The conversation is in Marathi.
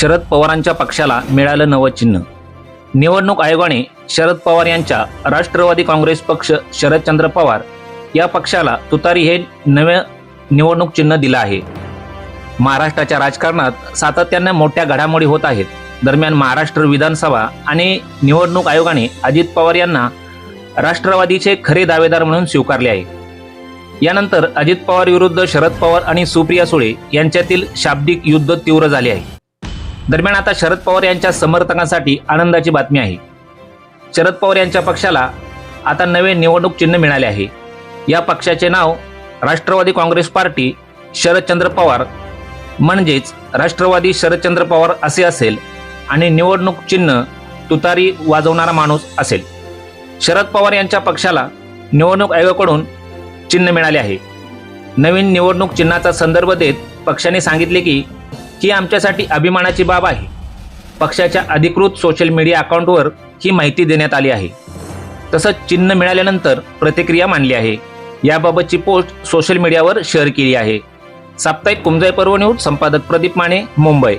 शरद पवारांच्या पक्षाला मिळालं नवं चिन्ह. निवडणूक आयोगाने शरद पवार यांच्या राष्ट्रवादी काँग्रेस पक्ष शरदचंद्र पवार या पक्षाला तुतारी हे नवे निवडणूक चिन्ह दिलं आहे. महाराष्ट्राच्या राजकारणात सातत्यानं मोठ्या घडामोडी होत आहेत. दरम्यान महाराष्ट्र विधानसभा आणि निवडणूक आयोगाने अजित पवार यांना राष्ट्रवादीचे खरे दावेदार म्हणून स्वीकारले आहे. यानंतर अजित पवार विरुद्ध शरद पवार आणि सुप्रिया सुळे यांच्यातील शाब्दिक युद्ध तीव्र झाले आहे. दरम्यान आता शरद पवार यांच्या समर्थकांसाठी आनंदाची बातमी आहे. शरद पवार यांच्या पक्षाला आता नवे निवडणूक चिन्ह मिळाले आहे. या पक्षाचे नाव राष्ट्रवादी काँग्रेस पार्टी शरदचंद्र पवार म्हणजेच राष्ट्रवादी शरदचंद्र पवार असे असेल आणि निवडणूक चिन्ह तुतारी वाजवणारा माणूस असेल. शरद पवार यांच्या पक्षाला निवडणूक आयोगाकडून चिन्ह मिळाले आहे. नवीन निवडणूक चिन्हाचा संदर्भ देत पक्षाने सांगितले की ही आमच्यासाठी अभिमानाची बाब आहे. पक्षाच्या अधिकृत सोशल मीडिया अकाउंटवर ही माहिती देण्यात आली आहे. तसंच चिन्ह मिळाल्यानंतर प्रतिक्रिया मांडली आहे. याबाबतची पोस्ट सोशल मीडियावर शेअर केली आहे. साप्ताहिक कुमजाई पर्व न्यूज संपादक प्रदीप माने मुंबई.